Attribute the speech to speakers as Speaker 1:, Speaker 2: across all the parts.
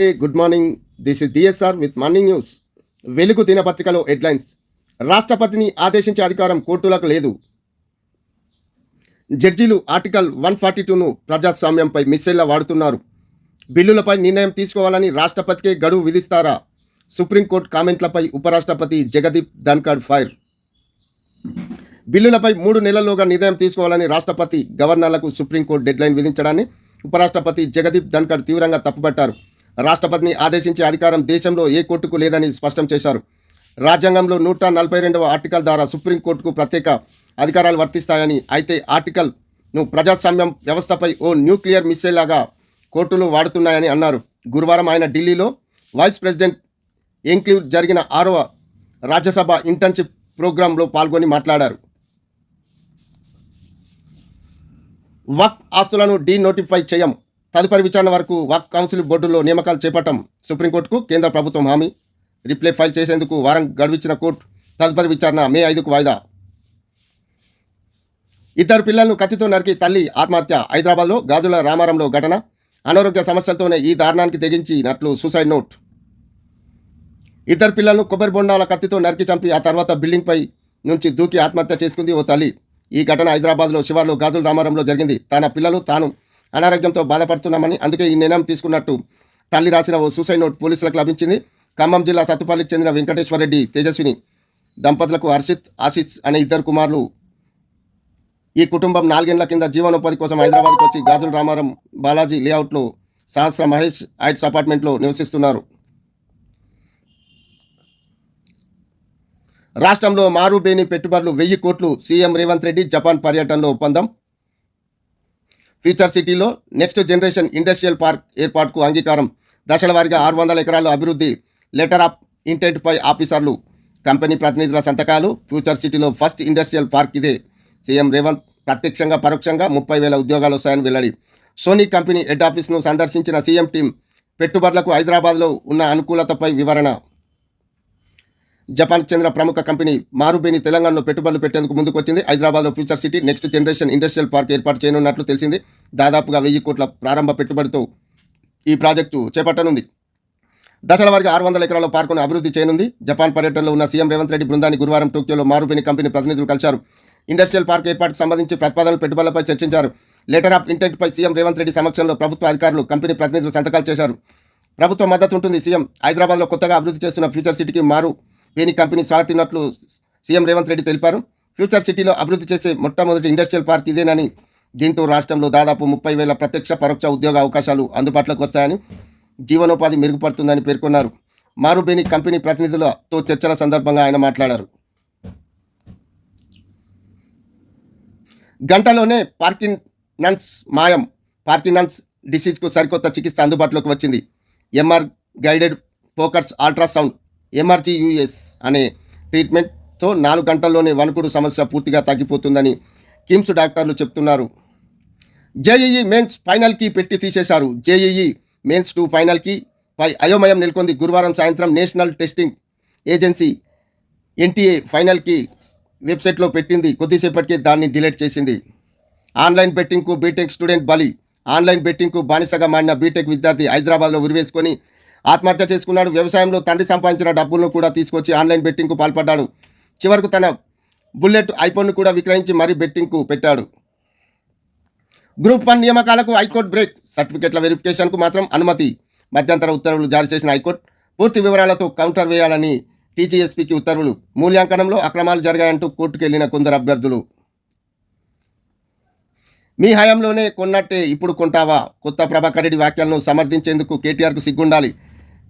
Speaker 1: Good morning this is DSR with morning news Velugu దినపత్రికలో headlines రాష్ట్రపతిని ఆదేశించే అధికారం కోర్టులకు లేదు. జడ్జీలు ఆర్టికల్ వన్ ఫార్టీ టూను ప్రజాస్వామ్యంపై మిస్సైల్లా వాడుతున్నారు. బిల్లులపై నిర్ణయం తీసుకోవాలని రాష్ట్రపతికే గడువు విధిస్తారా? సుప్రీంకోర్టు కామెంట్లపై ఉపరాష్ట్రపతి జగదీప్ ధన్కర్ ఫైర్. బిల్లులపై మూడు నెలల్లోగా నిర్ణయం తీసుకోవాలని రాష్ట్రపతి గవర్నర్లకు సుప్రీంకోర్టు డెడ్లైన్ విధించడాన్ని ఉపరాష్ట్రపతి జగదీప్ ధన్కర్ తీవ్రంగా తప్పుపట్టారు. రాష్ట్రపతిని ఆదేశించే అధికారం దేశంలో ఏ కోర్టుకు లేదని స్పష్టం చేశారు. రాజ్యాంగంలో నూట నలభై రెండవ ఆర్టికల్ ద్వారా సుప్రీంకోర్టుకు ప్రత్యేక అధికారాలు వర్తిస్తాయని అయితే ఆర్టికల్ను ప్రజాస్వామ్యం వ్యవస్థపై ఓ న్యూక్లియర్ మిస్సైల్ లాగా కోర్టులు వాడుతున్నాయని అన్నారు. గురువారం ఆయన ఢిల్లీలో వైస్ ప్రెసిడెంట్ ఎంక్లీవ్ జరిగిన ఆరవ రాజ్యసభ ఇంటర్న్షిప్ ప్రోగ్రాంలో పాల్గొని మాట్లాడారు. వక్ ఆస్తులను డీ నోటిఫై చేయం. తదుపరి విచారణ వరకు వక్ఫ్ కౌన్సిల్ బోర్డులో నియామకాలు చేపట్టడం సుప్రీంకోర్టుకు కేంద్ర ప్రభుత్వం హామీ. రిప్లై ఫైల్ చేసేందుకు వారం గడువిచ్చిన కోర్టు తదుపరి విచారణ మే ఐదుకు వాయిదా. ఇద్దరు పిల్లలను కత్తితో నరికి తల్లి ఆత్మహత్య. హైదరాబాద్లో గాజుల రామారంలో ఘటన. అనారోగ్య సమస్యలతోనే ఈ దారుణానికి తెగించినట్లు సూసైడ్ నోట్. ఇద్దరు పిల్లలను కొబ్బరి బొండాల కత్తితో నరికి చంపి ఆ తర్వాత బిల్డింగ్పై నుంచి దూకి ఆత్మహత్య చేసుకుంది ఓ తల్లి. ఈ ఘటన హైదరాబాద్లో శివార్లో గాజుల రామారంలో జరిగింది. తన పిల్లలు తాను అనారోగ్యంతో బాధపడుతున్నామని అందుకే ఈ నిర్ణయం తీసుకున్నట్టు తల్లి రాసిన ఓ సూసైడ్ నోట్ పోలీసులకు లభించింది. ఖమ్మం జిల్లా సత్తుపల్లికి చెందిన వెంకటేశ్వరరెడ్డి తేజస్విని దంపతులకు హర్షిత్ ఆశిష్ అనే ఇద్దరు కుమారులు ఈ కుటుంబం నాలుగేళ్ళ కింద జీవనోపాధి కోసం హైదరాబాద్కు వచ్చి గాజుల రామారం బాలాజీ లేఅవుట్లో సహస్ర మహేష్ హైట్స్ అపార్ట్మెంట్లో నివసిస్తున్నారు. రాష్ట్రంలో మారుబేని పెట్టుబడులు వెయ్యి కోట్లు సీఎం రేవంత్ రెడ్డి జపాన్ పర్యటనలో ఒప్పందం. ఫ్యూచర్ సిటీలో నెక్స్ట్ జనరేషన్ ఇండస్ట్రియల్ పార్క్ ఏర్పాటుకు అంగీకారం. దశల వారీగా ఆరు వందల ఎకరాల అభివృద్ధి లెటర్ ఆఫ్ ఇంటెంట్పై ఆఫీసర్లు కంపెనీ ప్రతినిధుల సంతకాలు ఫ్యూచర్ సిటీలో ఫస్ట్ ఇండస్ట్రియల్ పార్క్ ఇదే. సీఎం రేవంత్ ప్రత్యక్షంగా పరోక్షంగా ముప్పై వేల ఉద్యోగాలు వస్తాయని వెల్లడి. సోనీ కంపెనీ హెడ్ ఆఫీస్ను సందర్శించిన సీఎం టీం పెట్టుబడులకు హైదరాబాద్లో ఉన్న అనుకూలతపై వివరణ జపాన్కు చెందిన ప్రముఖ కంపెనీ మారుబేని తెలంగాణలో పెట్టుబడులు పెట్టేందుకు ముందుకొచ్చింది. హైదరాబాద్లో future city next generation industrial park ఏర్పాటు చేయనున్నట్లు తెలిసింది. దాదాపుగా వెయ్యి కోట్ల ప్రారంభ పెట్టుబడితో ఈ ప్రాజెక్టు చేపట్టనుంది. దశల వారికి ఆరు వందల ఎకరాల పార్కును అభివృద్ధి చేయనుంది. జపాన్ పర్యటనలో ఉన్న సీఎం రేవంత్ రెడ్డి బృందాన్ని గురువారం టోక్యోలో మారుబేని కంపెనీ ప్రతినిధులు కలిశారు. ఇండస్ట్రియల్ పార్క్ ఏర్పాటుకు సంబంధించి ప్రతిపాదనలు పెట్టుబడులపై చర్చించారు. లెటర్ ఆఫ్ ఇంటెంట్పై సీఎం రేవంత్ రెడ్డి సమక్షంలో ప్రభుత్వ అధికారులు కంపెనీ ప్రతినిధులు సంతకాలు చేశారు. ప్రభుత్వ మద్దతు ఉంటుంది సీఎం. హైదరాబాద్లో కొత్తగా అభివృద్ధి చేస్తున్న ఫ్యూచర్ సిటీకి మారు పేని కంపెనీ స్వాగతిన్నట్లు సీఎం రేవంత్ రెడ్డి తెలిపారు. ఫ్యూచర్ సిటీలో అభివృద్ధి చేసే మొట్టమొదటి ఇండస్ట్రియల్ పార్క్ ఇదేనని దీంతో రాష్ట్రంలో దాదాపు ముప్పై వేల ప్రత్యక్ష పరోక్ష ఉద్యోగ అవకాశాలు అందుబాటులోకి వస్తాయని జీవనోపాధి మెరుగుపడుతుందని పేర్కొన్నారు. మారుబేని కంపెనీ ప్రతినిధులతో చర్చల సందర్భంగా ఆయన మాట్లాడారు. గంటలోనే పార్కినన్స్ మాయం పార్కినన్స్ డిసీజ్కు సరికొత్త చికిత్స అందుబాటులోకి వచ్చింది. ఎంఆర్ గైడెడ్ ఫోకస్ అల్ట్రాసౌండ్ ఎంఆర్టీయుఎస్ అనే ట్రీట్మెంట్తో నాలుగు గంటల్లోనే వణుకుడు సమస్య పూర్తిగా తగ్గిపోతుందని కిమ్స్ డాక్టర్లు చెప్తున్నారు. జేఈఈ మెయిన్స్ ఫైనల్కి పెట్టి తీసేశారు. జేఈఈ మెయిన్స్ టూ ఫైనల్కి పై అయోమయం నెలకొంది. గురువారం సాయంత్రం నేషనల్ టెస్టింగ్ ఏజెన్సీ ఎన్టీఏ ఫైనల్కి వెబ్సైట్లో పెట్టింది. కొద్దిసేపటికే దాన్ని డిలీట్ చేసింది. ఆన్లైన్ బెట్టింగ్కు బీటెక్ స్టూడెంట్ బలి ఆన్లైన్ బెట్టింగ్కు బానిసగా మారిన బీటెక్ విద్యార్థి హైదరాబాద్లో ఉరివేసుకొని ఆత్మహత్య చేసుకున్నాడు వ్యవసాయంలో తండ్రి సంపాదించిన డబ్బులను కూడా తీసుకొచ్చి ఆన్లైన్ బెట్టింగ్కు పాల్పడ్డాడు. చివరకు తన బుల్లెట్ ఐఫోన్ను కూడా విక్రయించి మరీ బెట్టింగ్కు పెట్టాడు. గ్రూప్ వన్ నియామకాలకు హైకోర్టు బ్రేక్ సర్టిఫికెట్ల వెరిఫికేషన్కు మాత్రం అనుమతి. మధ్యంతర ఉత్తర్వులు జారీ చేసిన హైకోర్టు పూర్తి వివరాలతో కౌంటర్ వేయాలని టీజీఎస్పీకి ఉత్తర్వులు. మూల్యాంకనంలో అక్రమాలు జరిగాయంటూ కోర్టుకు వెళ్ళిన కొందరు అభ్యర్థులు. మీ హయాంలోనే కొన్నట్టే ఇప్పుడు కొంటావా? కొత్త ప్రభాకర్ రెడ్డి వ్యాఖ్యలను సమర్థించేందుకు కేటీఆర్కు సిగ్గుండాలి.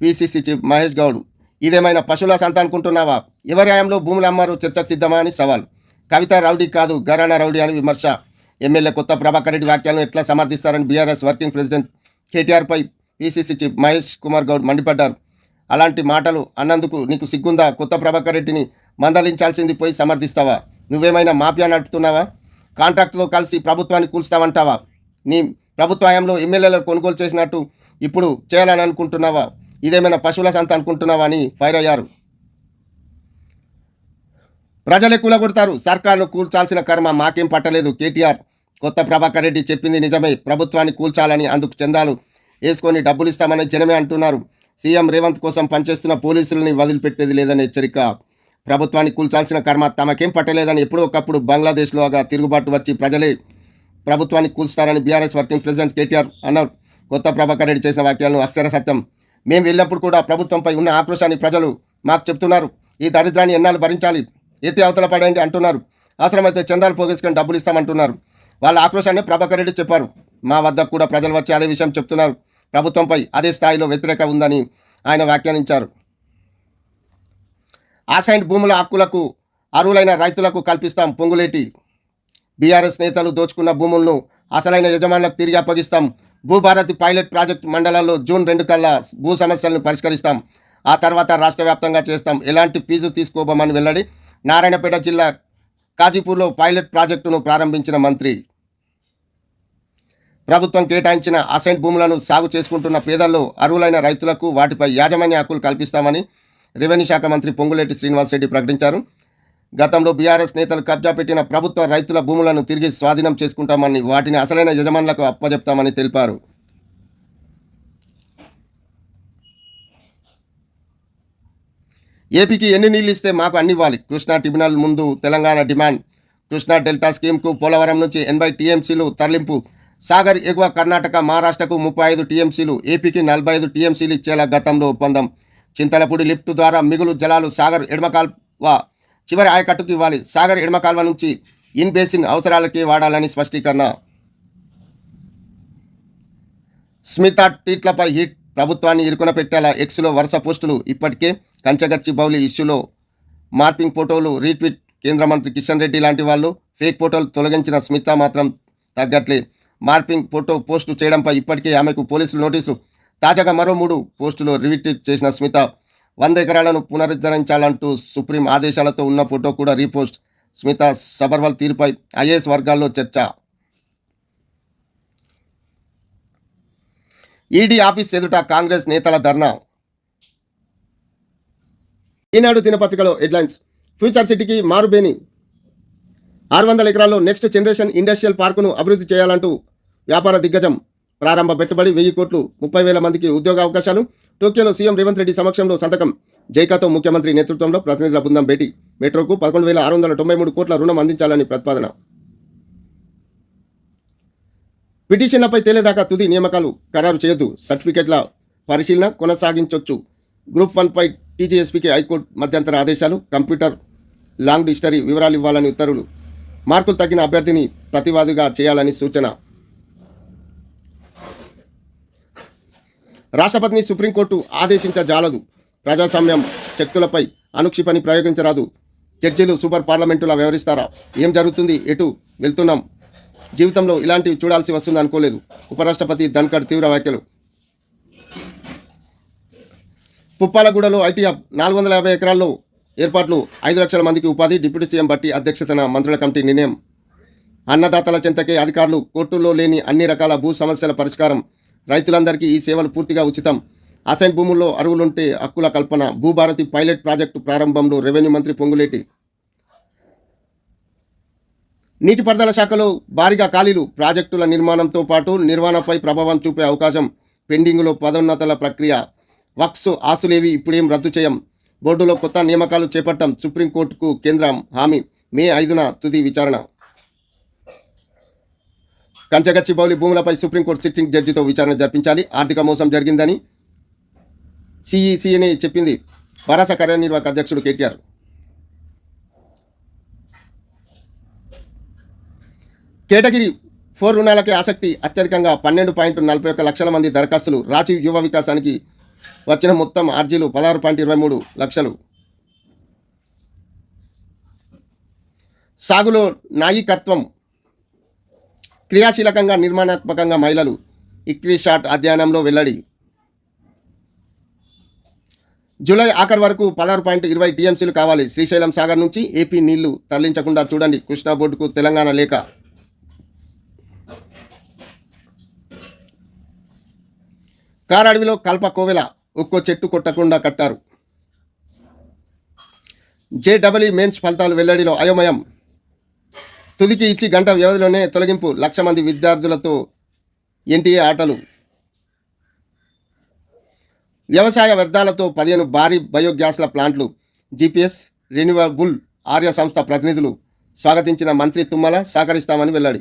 Speaker 1: పిసిసి చీఫ్ మహేష్ గౌడ్ ఇదేమైనా పశువుల సంత అనుకుంటున్నావా? ఎవరి హయాంలో భూములు అమ్మారు చర్చకు సిద్ధమా అని సవాల్. కవిత రౌడీ కాదు గరానా రౌడీ అని విమర్శ. ఎమ్మెల్యే కొత్త ప్రభాకర్ రెడ్డి వ్యాఖ్యలను ఎట్లా సమర్థిస్తారని బీఆర్ఎస్ వర్కింగ్ ప్రెసిడెంట్ కేటీఆర్పై పిసిసి చీఫ్ మహేష్ కుమార్ గౌడ్ మండిపడ్డారు. అలాంటి మాటలు అన్నందుకు నీకు సిగ్గుందా? కొత్త ప్రభాకర్ రెడ్డిని మందలించాల్సింది పోయి సమర్థిస్తావా? నువ్వేమైనా మాఫియా నడుపుతున్నావా? కాంట్రాక్టులో కలిసి ప్రభుత్వాన్ని కూల్స్తావంటావా నీ ప్రభుత్వ హయాంలో ఎమ్మెల్యేలను కొనుగోలు చేసినట్టు ఇప్పుడు చేయాలని అనుకుంటున్నావా? ఇదేమైనా పశువుల సంత అనుకుంటున్నావా అని ఫైర్ అయ్యారు. ప్రజలే కూలగొడతారు. సర్కార్ను కూల్చాల్సిన కర్మ మాకేం పట్టలేదు. కేటీఆర్ కొత్త ప్రభాకర్ రెడ్డి చెప్పింది నిజమే. ప్రభుత్వాన్ని కూల్చాలని అందుకు చందాలు వేసుకొని డబ్బులు ఇస్తామని జనమే అంటున్నారు. సీఎం రేవంత్ కోసం పనిచేస్తున్న పోలీసులని వదిలిపెట్టేది లేదని హెచ్చరిక. ప్రభుత్వాన్ని కూల్చాల్సిన కర్మ తమకేం పట్టలేదని ఎప్పుడో ఒకప్పుడు బంగ్లాదేశ్లోగా తిరుగుబాటు వచ్చి ప్రజలే ప్రభుత్వాన్ని కూల్స్తారని బీఆర్ఎస్ వర్కింగ్ ప్రెసిడెంట్ కేటీఆర్ అన్నారు. కొత్త ప్రభాకర్ రెడ్డి చేసిన వాక్యాలను అక్షర సత్యం. మేము వెళ్ళినప్పుడు కూడా ప్రభుత్వంపై ఉన్న ఆక్రోశాన్ని ప్రజలు మాకు చెప్తున్నారు. ఈ దరిద్రాన్ని ఎన్నాళ్ళు భరించాలి? ఎత్తి అవతల పడండి అంటున్నారు. అవసరమైతే చందాలు పోగేసుకొని డబ్బులు ఇస్తామంటున్నారు. వాళ్ళ ఆక్రోశాన్ని ప్రభాకర్ రెడ్డి చెప్పారు. మా వద్ద కూడా ప్రజలు వచ్చి అదే విషయం చెప్తున్నారు. ప్రభుత్వంపై అదే స్థాయిలో వ్యతిరేక ఉందని ఆయన వ్యాఖ్యానించారు. ఆసైన్ భూముల హక్కులకు అర్హులైన రైతులకు కల్పిస్తాం పొంగులేటి. బీఆర్ఎస్ నేతలు దోచుకున్న భూములను అసలైన యజమానులకు తిరిగి అప్పగిస్తాం. భూభారతి పైలట్ ప్రాజెక్టు మండలాల్లో జూన్ రెండు కల్లా భూ సమస్యలను పరిష్కరిస్తాం. ఆ తర్వాత రాష్ట్ర వ్యాప్తంగా చేస్తాం. ఎలాంటి ఫీజు తీసుకోబోమని వెల్లడి నారాయణపేట జిల్లా కాజీపూర్లో పైలట్ ప్రాజెక్టును ప్రారంభించిన మంత్రి. ప్రభుత్వం కేటాయించిన అసైన్ భూములను సాగు చేసుకుంటున్న పేదల్లో అర్హులైన రైతులకు వాటిపై యాజమాన్య హక్కులు కల్పిస్తామని రెవెన్యూ శాఖ మంత్రి పొంగులేటి శ్రీనివాసరెడ్డి ప్రకటించారు. గతంలో బీఆర్ఎస్ నేతలు కబ్జా పెట్టిన ప్రభుత్వ రైతుల భూములను తిరిగి స్వాధీనం చేసుకుంటామని వాటిని అసలైన యజమానులకు అప్పజెప్తామని తెలిపారు. ఏపీకి ఎన్ని నీళ్ళు ఇస్తే మాకు అన్ని ఇవ్వాలి? కృష్ణా ట్రిబ్యునల్ ముందు తెలంగాణ డిమాండ్. కృష్ణా డెల్టా స్కీమ్కు పోలవరం నుంచి ఎనభై టీఎంసీలు తరలింపు. సాగర్ ఎగువ కర్ణాటక మహారాష్ట్రకు ముప్పై ఐదు టీఎంసీలు. ఏపీకి నలభై ఐదు టీఎంసీలు ఇచ్చేలా గతంలో ఒప్పందం. చింతలపూడి లిఫ్ట్ ద్వారా మిగులు జలాలు సాగర్ ఎడమకాల్వ చివరి ఆయకట్టుకు ఇవ్వాలి. సాగర్ ఎడమ కాల్వ నుంచి ఇన్ బేసిన్ అవసరాలకే వాడాలని స్పష్టీకరణ. స్మిత ట్వీట్లపై హిట్. ప్రభుత్వాన్ని ఇరుకున పెట్టేలా ఎక్స్లో వరుస పోస్టులు ఇప్పటికే కంచగచ్చి బౌలి ఇష్యూలో మార్పింగ్ ఫోటోలు రీట్వీట్ కేంద్ర మంత్రి కిషన్ రెడ్డి లాంటి వాళ్ళు ఫేక్ ఫోటోలు తొలగించిన స్మిత మాత్రం తగ్గట్లే. మార్పింగ్ ఫోటో పోస్టు చేయడంపై ఇప్పటికే ఆమెకు పోలీసులు నోటీసులు తాజాగా మరో మూడు పోస్టులు రీట్వీట్ చేసిన స్మిత వంద ఎకరాలను పునరుద్ధరించాలంటూ సుప్రీం ఆదేశాలతో ఉన్న ఫోటో కూడా రీపోస్ట్. స్మిత సబర్వాల్ తీరుపై ఐఏఎస్ వర్గాల్లో చర్చ. ఈడీ ఆఫీస్ ఎదుట కాంగ్రెస్ నేతల ధర్నా. ఈనాడు దినపత్రికలో హెడ్లైన్స్. ఫ్యూచర్ సిటీకి మారుబేని. ఆరు వందల ఎకరాల్లో నెక్స్ట్ జనరేషన్ ఇండస్ట్రియల్ పార్కును అభివృద్ధి చేయాలంటూ వ్యాపార దిగ్గజం. ప్రారంభ పెట్టుబడి వెయ్యి కోట్లు ముప్పై వేల మందికి ఉద్యోగ అవకాశాలు. టోక్యోలో సీఎం రేవంత్ రెడ్డి సమక్షంలో సంతకం. జైకాతో ముఖ్యమంత్రి నేతృత్వంలో ప్రతినిధుల బృందం భేటీ. మెట్రోకు పదకొండు వేల ఆరు వందల తొంభై మూడు కోట్ల రుణం అందించాలని ప్రతిపాదన. పిటిషన్లపై తేలేదాకా తుది నియామకాలు ఖరారు చేయొద్దు. సర్టిఫికెట్ల పరిశీలన కొనసాగించవచ్చు గ్రూప్ వన్పై టీజీఎస్పీకి హైకోర్టు మధ్యంతర ఆదేశాలు. కంప్యూటర్ లాంగ్ డిక్షనరీ వివరాలు ఇవ్వాలని ఉత్తర్వులు. మార్కులు తగ్గిన అభ్యర్థిని ప్రతివాదిగా చేయాలని సూచన. రాష్ట్రపతిని సుప్రీంకోర్టు ఆదేశించజాలదు. ప్రజాస్వామ్యం శక్తులపై అనుక్షిపని ప్రయోగించరాదు. చర్చిలు సూపర్ పార్లమెంటులా వ్యవహరిస్తారా? ఏం జరుగుతుంది? ఎటు వెళ్తున్నాం? జీవితంలో ఇలాంటివి చూడాల్సి వస్తుంది అనుకోలేదు. ఉపరాష్ట్రపతి ధన్కర్ తీవ్ర వ్యాఖ్యలు. పుప్పాలగూడలో ఐటీ హబ్ నాలుగు వందల యాభై ఎకరాల్లో ఏర్పాట్లు. ఐదు లక్షల మందికి ఉపాధి డిప్యూటీ సీఎం బట్టి అధ్యక్షతన మంత్రుల కమిటీ నిర్ణయం. అన్నదాతల చెంతకే అధికారులు కోర్టుల్లో లేని అన్ని రకాల భూ సమస్యల పరిష్కారం రైతులందరికీ ఈ సేవలు పూర్తిగా ఉచితం. అసైన్ భూముల్లో అరువులుంటే హక్కుల కల్పన భూభారతి పైలట్ ప్రాజెక్టు ప్రారంభంలో రెవెన్యూ మంత్రి పొంగులేటి. నీటిపారుదల శాఖలో భారీగా ఖాళీలు ప్రాజెక్టుల నిర్మాణంతో పాటు నిర్వహణపై ప్రభావం చూపే అవకాశం పెండింగ్లో పదోన్నతల ప్రక్రియ. వక్స్ ఆస్తులేవి ఇప్పుడేం రద్దు చేయం? బోర్డులో కొత్త నియామకాలు చేపట్టం సుప్రీంకోర్టుకు కేంద్రం హామీ. మే ఐదున తుది విచారణ. కంచగచ్చిబౌలి భూములపై సుప్రీంకోర్టు సిట్టింగ్ జడ్జితో విచారణ జరిపించాలి. ఆర్థిక మోసం జరిగిందని సిఈసిని చెప్పింది వరాస కార్యనిర్వాహక అధ్యక్షుడు కేటీఆర్. కేటగిరి ఫోర్ రుణాలకే ఆసక్తి అత్యధికంగా పన్నెండు పాయింట్ నలభై ఒక్క లక్షల మంది దరఖాస్తులు. రాజీవ్ యువ వికాసానికి వచ్చిన మొత్తం ఆర్జీలు పదహారు పాయింట్ ఇరవై మూడు లక్షలు. సాగులో నాయకత్వం క్రియాశీలకంగా నిర్మాణాత్మకంగా మహిళలు ఇక్రీ షాట్ అధ్యయనంలో వెల్లడి. జూలై ఆఖరి వరకు పదహారు పాయింట్ ఇరవై టీఎంసీలు కావాలి. శ్రీశైలం సాగర్ నుంచి ఏపీ నీళ్ళు తరలించకుండా చూడండి. కృష్ణా బోర్డుకు తెలంగాణ లేఖ. కారడవిలో కల్ప కోవెల ఒక్కో చెట్టు కొట్టకుండా కట్టారు. జేడబ్ల్యూ మెయిన్స్ ఫలితాలు వెల్లడిలో అయోమయం. తుదికి ఇచ్చి గంట వ్యవధిలోనే తొలగింపు. లక్ష మంది విద్యార్థులతో ఎన్టీఏ ఆటలు. వ్యవసాయ వ్యర్థాలతో పదిహేను భారీ బయోగ్యాస్ల ప్లాంట్లు. జీపీఎస్ రెన్యూవబుల్ ఆర్య సంస్థ ప్రతినిధులు స్వాగతించిన మంత్రి తుమ్మల సహకరిస్తామని వెల్లడి.